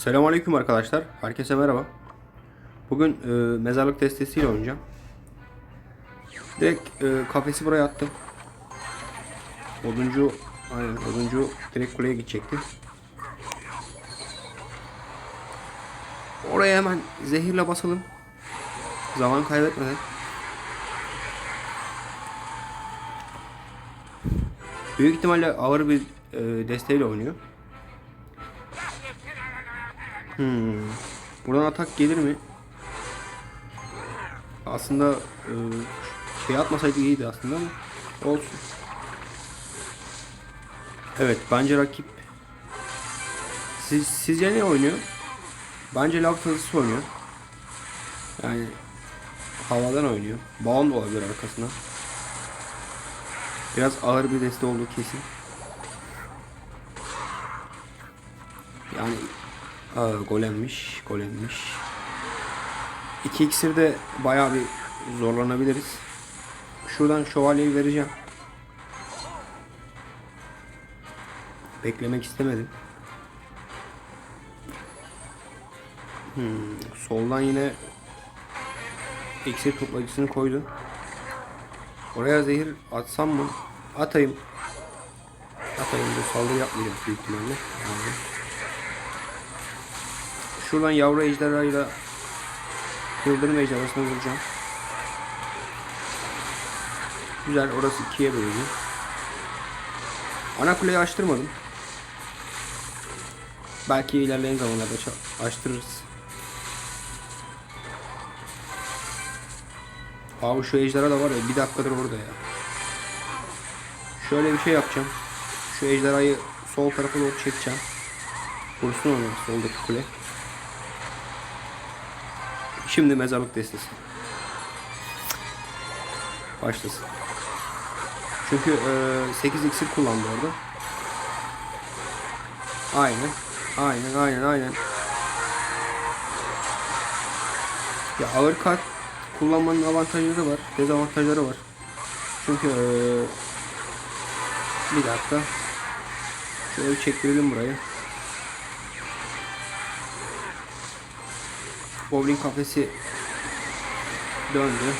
Selamünaleyküm arkadaşlar. Herkese merhaba. Bugün e, mezarlık destesiyle oynayacağım. Direkt e, kafesi buraya attım. Oduncu aynen oduncu direkt kuleye gidecekti. Oraya hemen zehirle basalım. Zaman kaybetmeden. Büyük ihtimalle ağır bir e, desteğiyle oynuyor. Hmm. Buradan atak gelir mi? Aslında e, şey atmasaydı iyiydi aslında ama olsun. Evet bence rakip Siz, sizce ne oynuyor? Bence lav tazısı oynuyor. Yani havadan oynuyor. Da olabilir arkasına. Biraz ağır bir deste olduğu kesin. Yani Aa, golemmiş, golemmiş. İki iksirde bayağı bir zorlanabiliriz. Şuradan şövalyeyi vereceğim. Beklemek istemedim. Hmm, soldan yine iksir toplayıcısını koydu. Oraya zehir atsam mı? Atayım. Atayım bu saldırı yapmayacak büyük ihtimalle. Abi. Şuradan yavru ejderhayla yıldırım ejderhasına vuracağım. Güzel orası ikiye bölündü. Ana kuleyi açtırmadım. Belki ilerleyen zamanlarda açtırırız. Abi şu ejderha da var ya bir dakikadır orada ya. Şöyle bir şey yapacağım. Şu ejderhayı sol tarafa doğru çekeceğim. Vursun onu soldaki kule. Şimdi mezarlık destesi. Başlasın. Çünkü e, 8 iksir kullandı orada. Aynen. Aynen aynen aynen. Ya ağır kart kullanmanın avantajları var, dezavantajları var. Çünkü e, bir dakika. Şöyle çektirelim burayı. Bowling kafesi döndü.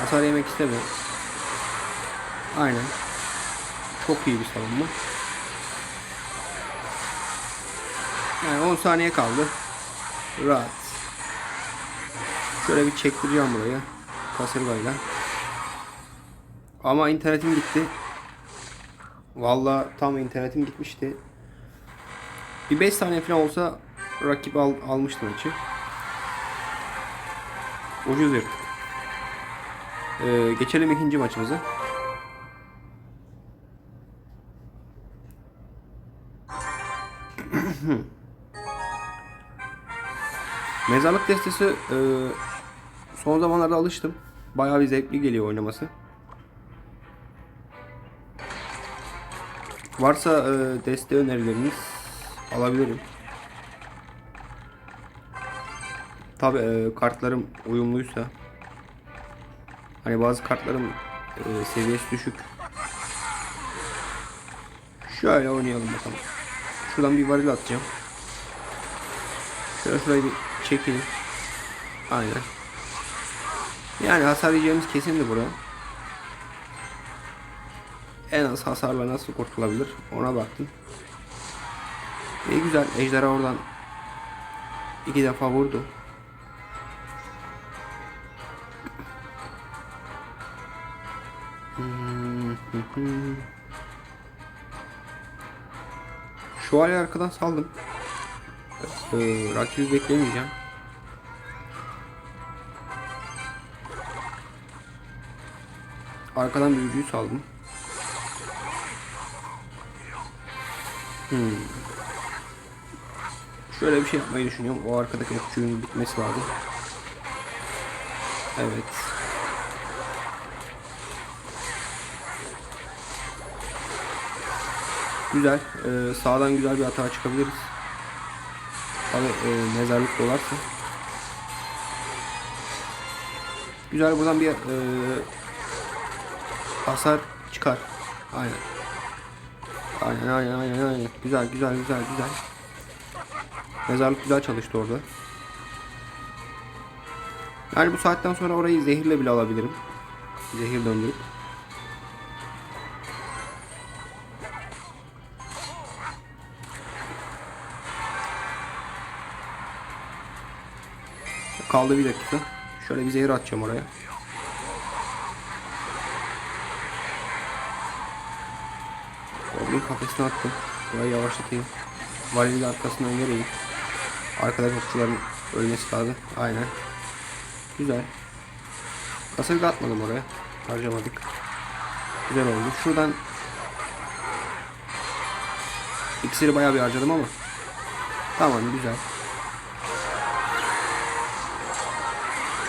Hasar yemek istemiyor. Aynen. Çok iyi bir savunma. Yani 10 saniye kaldı. Rahat. Şöyle bir çektireceğim burayı. Kasırgayla. Ama internetim gitti. Vallahi tam internetim gitmişti. Bir 5 saniye falan olsa rakip al, almıştı maçı. Ucuz yırttık. Ee, geçelim ikinci maçımıza. Mezarlık destesi e, son zamanlarda alıştım. Bayağı bir zevkli geliyor oynaması. Varsa e, deste önerileriniz alabilirim. Tabi e, kartlarım uyumluysa. Hani bazı kartlarım e, seviyesi düşük. Şöyle oynayalım bakalım. Şuradan bir varil atacağım. Şöyle şurayı bir çekelim. Aynen. Yani hasar yiyeceğimiz kesindi burada. En az hasarla nasıl kurtulabilir ona baktım. İyi güzel ejderha oradan iki defa vurdu. Şövalye arkadan saldım. Ee, rakibi beklemeyeceğim. Arkadan büyücüyü saldım. Hmm. Şöyle bir şey yapmayı düşünüyorum. O arkadaki okçunun bitmesi lazım. Evet. Güzel. Ee, sağdan güzel bir hata çıkabiliriz. Tabi e, mezarlık dolarsa. Güzel buradan bir e, hasar çıkar. Aynen. Aynen aynen aynen aynen. Güzel güzel güzel güzel. Mezarlık güzel çalıştı orada. Yani bu saatten sonra orayı zehirle bile alabilirim. Zehir döndürüp. Kaldı bir dakika. Şöyle bir zehir atacağım oraya. Goblin kafesine attım. Burayı yavaşlatayım. Valinin arkasından geleyim. Arkada okçuların ölmesi lazım. Aynen. Güzel. Kasırga atmadım oraya. Harcamadık. Güzel oldu. Şuradan İksiri bayağı bir harcadım ama Tamam güzel.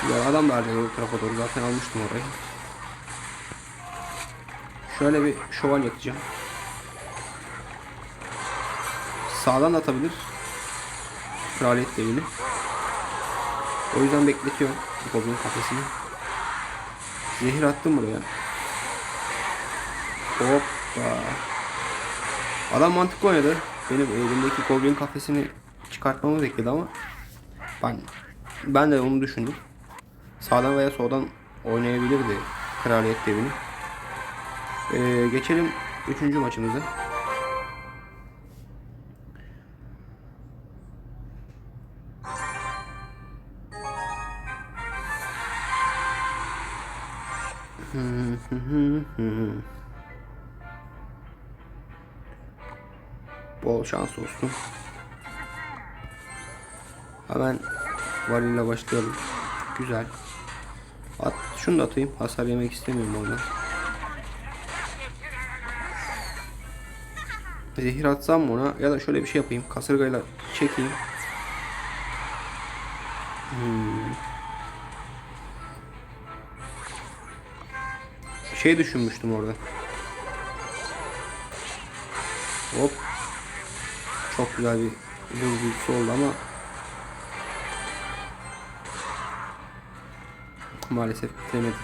Güzel adam da harcadı o tarafa doğru zaten almıştım orayı. Şöyle bir şoval atacağım. Sağdan da atabilir. Kraliyet devini. O yüzden bekletiyorum Goblin kafesini. Zehir attım buraya. Hoppa. Adam mantıklı oynadı. Benim elimdeki Goblin kafesini çıkartmamı bekledi ama ben ben de onu düşündüm. Sağdan veya soldan oynayabilirdi Kraliyet devini. Ee, geçelim 3. maçımıza. Bol şans olsun. Hemen varıyla başlayalım. Güzel. At, şunu da atayım. Hasar yemek istemiyorum oradan. Zehir atsam mı ona ya da şöyle bir şey yapayım. Kasırgayla çekeyim. Hmm. Şey düşünmüştüm orada. Hop. Çok güzel bir büyüsü oldu ama maalesef bitiremedim.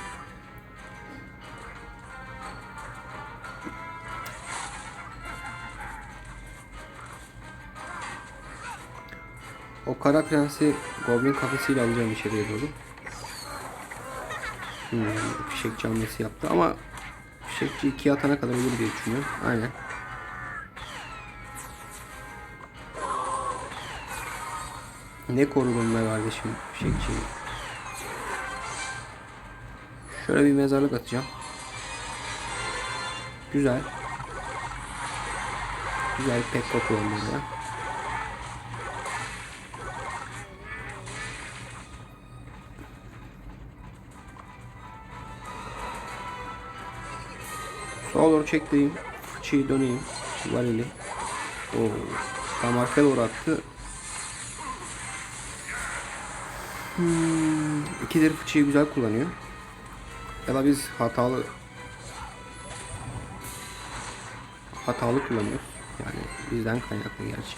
O kara prensi Goblin kafesiyle alacağım içeriye doğru. Hmm, fişekçi hamlesi yaptı ama fişekçi iki atana kadar olur diye düşünüyorum. Aynen. Ne korudum be kardeşim fişekçiyi. Şöyle bir mezarlık atacağım. Güzel. Güzel pek kokuyor burada. Sola doğru çektiğim fıçıyı döneyim. Varili. Oo. Tam arkaya doğru attı. Hmm. İkileri fıçıyı güzel kullanıyor. Ya da biz hatalı hatalı kullanıyoruz. Yani bizden kaynaklı gerçi.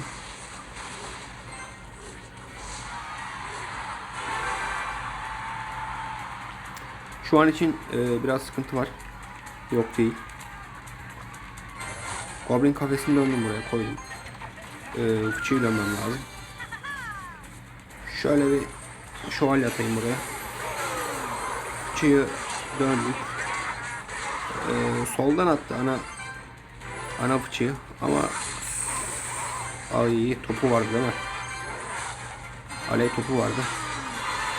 Şu an için e, biraz sıkıntı var. Yok değil. Goblin kafesini döndüm buraya koydum. Ee, fıçıyı dönmem lazım. Şöyle bir şövalye atayım buraya. Fıçıyı döndük. Ee, soldan attı ana ana fıçıyı ama ay topu vardı değil mi? Alev topu vardı.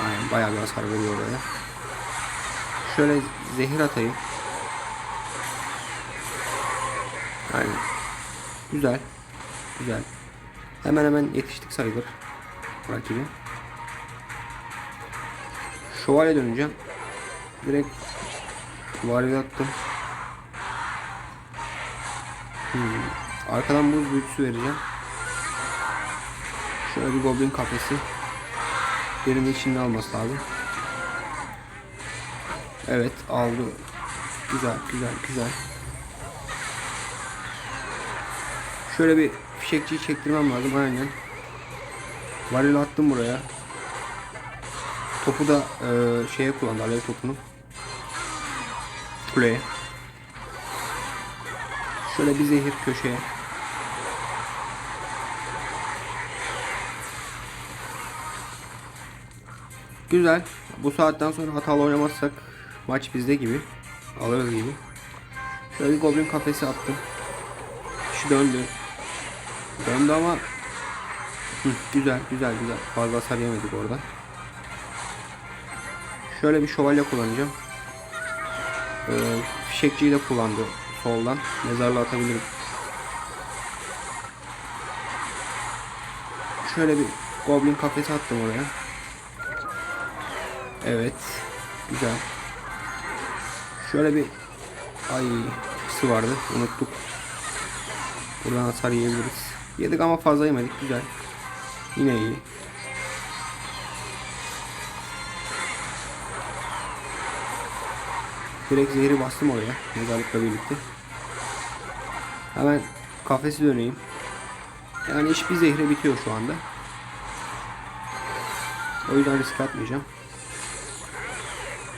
Aynen bayağı bir hasar veriyor oraya. Şöyle zehir atayım. Aynen. Güzel. Güzel. Hemen hemen yetiştik sayılır. Rakibi. Şövalye döneceğim. Direkt varil attım. Hmm. Arkadan buz büyüsü vereceğim. Şöyle bir goblin kafesi. Birinin içinde alması lazım. Evet aldı. Güzel güzel güzel. Şöyle bir fişekçiyi çektirmem lazım aynen. Varil attım buraya. Topu da e, şeye kullandı alev topunu kuleye. Şöyle bir zehir köşeye. Güzel. Bu saatten sonra hatalı oynamazsak maç bizde gibi. Alırız gibi. Şöyle bir goblin kafesi attım. Şu döndü. Döndü ama Hı, güzel güzel güzel. Fazla hasar yemedik orada. Şöyle bir şövalye kullanacağım. Ee, fişekçiyi de kullandı soldan. Mezarlığa atabilirim. Şöyle bir goblin kafesi attım oraya. Evet. Güzel. Şöyle bir ay tıksı vardı. Unuttuk. Buradan hasar yiyebiliriz. Yedik ama fazla yemedik. Güzel. Yine iyi. Direkt zehri bastım oraya. Mezarlıkla birlikte. Hemen kafesi döneyim. Yani iş bir zehre bitiyor şu anda. O yüzden risk atmayacağım.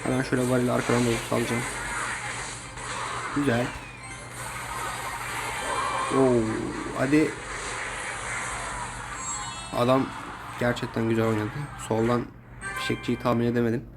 Hemen şöyle varili arkadan doğru salacağım. Güzel. Oo, hadi. Adam gerçekten güzel oynadı. Soldan fişekçiyi tahmin edemedim.